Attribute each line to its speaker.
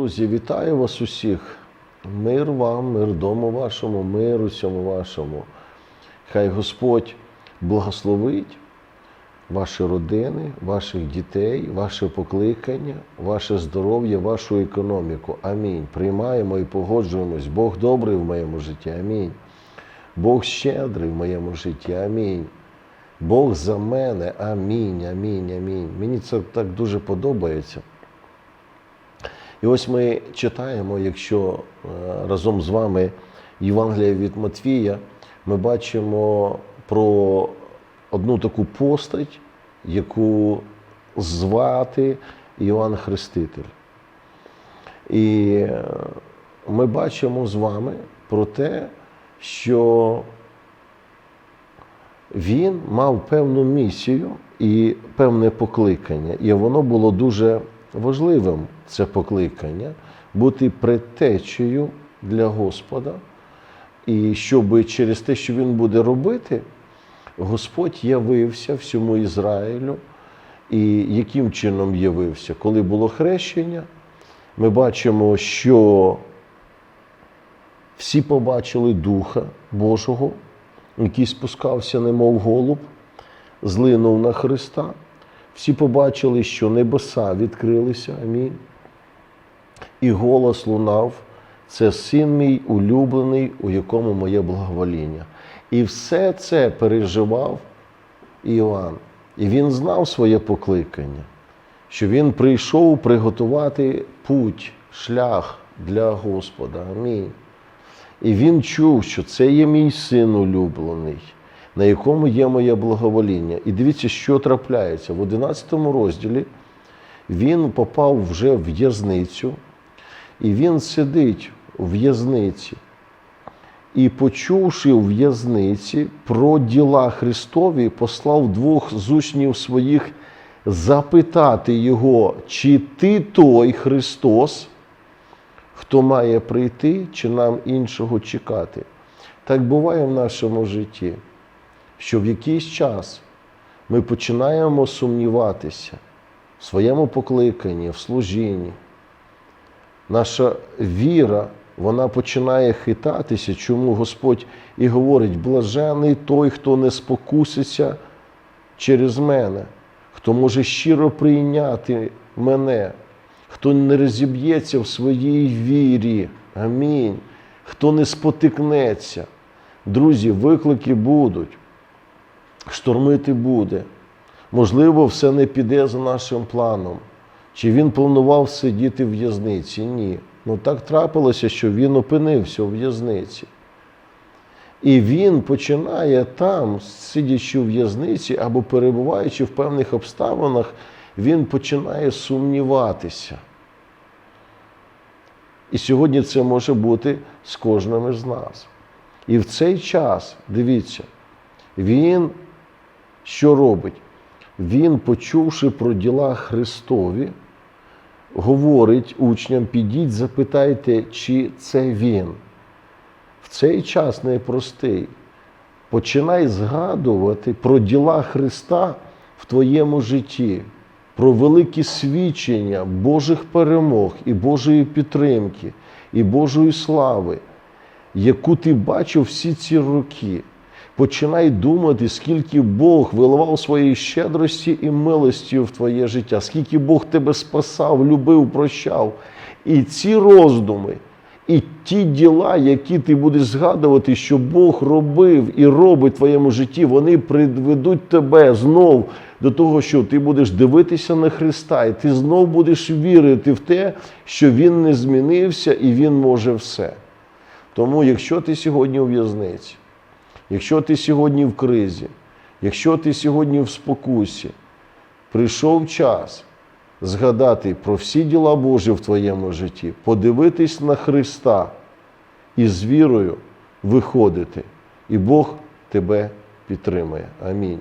Speaker 1: Друзі, вітаю вас усіх. Мир вам, мир дому вашому, мир усьому вашому. Хай Господь благословить ваші родини, ваших дітей, ваше покликання, ваше здоров'я, вашу економіку. Амінь. Приймаємо і погоджуємось. Бог добрий в моєму житті. Амінь. Бог щедрий в моєму житті. Амінь. Бог за мене. Амінь. Амінь. Амінь. Мені це так дуже подобається. І ось ми читаємо, якщо е, разом з вами Євангелія від Матвія, ми бачимо про одну таку постать, яку звати Іван Хреститель. І е, ми бачимо з вами про те, що він мав певну місію і певне покликання, і воно було дуже важливим, це покликання, бути предтечею для Господа. І щоб через те, що він буде робити, Господь явився всьому Ізраїлю. І яким чином явився? Коли було хрещення, ми бачимо, що всі побачили Духа Божого, який спускався, немов голуб, злинув на Христа. Всі побачили, що небеса відкрилися. Амінь. І голос лунав. Це син мій улюблений, у якому моє благовоління. І все це переживав Іоанн. І він знав своє покликання, що він прийшов приготувати путь, шлях для Господа. Амінь. І він чув, що це є мій син улюблений, на якому є моє благовоління. І дивіться, що трапляється. В 11 розділі він попав вже в в'язницю, і він сидить у в'язниці. І, почувши в в'язниці про діла Христові, послав двох з учнів своїх запитати його, чи ти той Христос, хто має прийти, чи нам іншого чекати. Так буває в нашому житті, що в якийсь час ми починаємо сумніватися в своєму покликанні, в служінні. Наша віра вона починає хитатися, чому Господь і говорить: блажений той, хто не спокуситься через мене, хто може щиро прийняти мене, хто не розіб'ється в своїй вірі. Амінь. Хто не спотикнеться. Друзі, виклики будуть, штормити буде. Можливо, все не піде за нашим планом. Чи він планував сидіти в в'язниці? Ні. Ну так трапилося, що він опинився у в'язниці. І він починає там, сидячи у в'язниці або перебуваючи в певних обставинах, він починає сумніватися. І сьогодні це може бути з кожним із нас. І в цей час, дивіться, він що робить? Він, почувши про діла Христові, говорить учням: підіть, запитайте, чи це він. В цей час непростий. Починай згадувати про діла Христа в твоєму житті, про великі свідчення Божих перемог і Божої підтримки, і Божої слави, яку ти бачив всі ці роки. Починай думати, скільки Бог виливав своєї щедрості і милості в твоє життя, скільки Бог тебе спасав, любив, прощав. І ці роздуми, і ті діла, які ти будеш згадувати, що Бог робив і робить в твоєму житті, вони приведуть тебе знов до того, що ти будеш дивитися на Христа, і ти знов будеш вірити в те, що Він не змінився і Він може все. Тому, якщо ти сьогодні у в'язниці, Якщо ти сьогодні в кризі, якщо ти сьогодні в спокусі, прийшов час згадати про всі діла Божі в твоєму житті, подивитись на Христа і з вірою виходити, і Бог тебе підтримає. Амінь.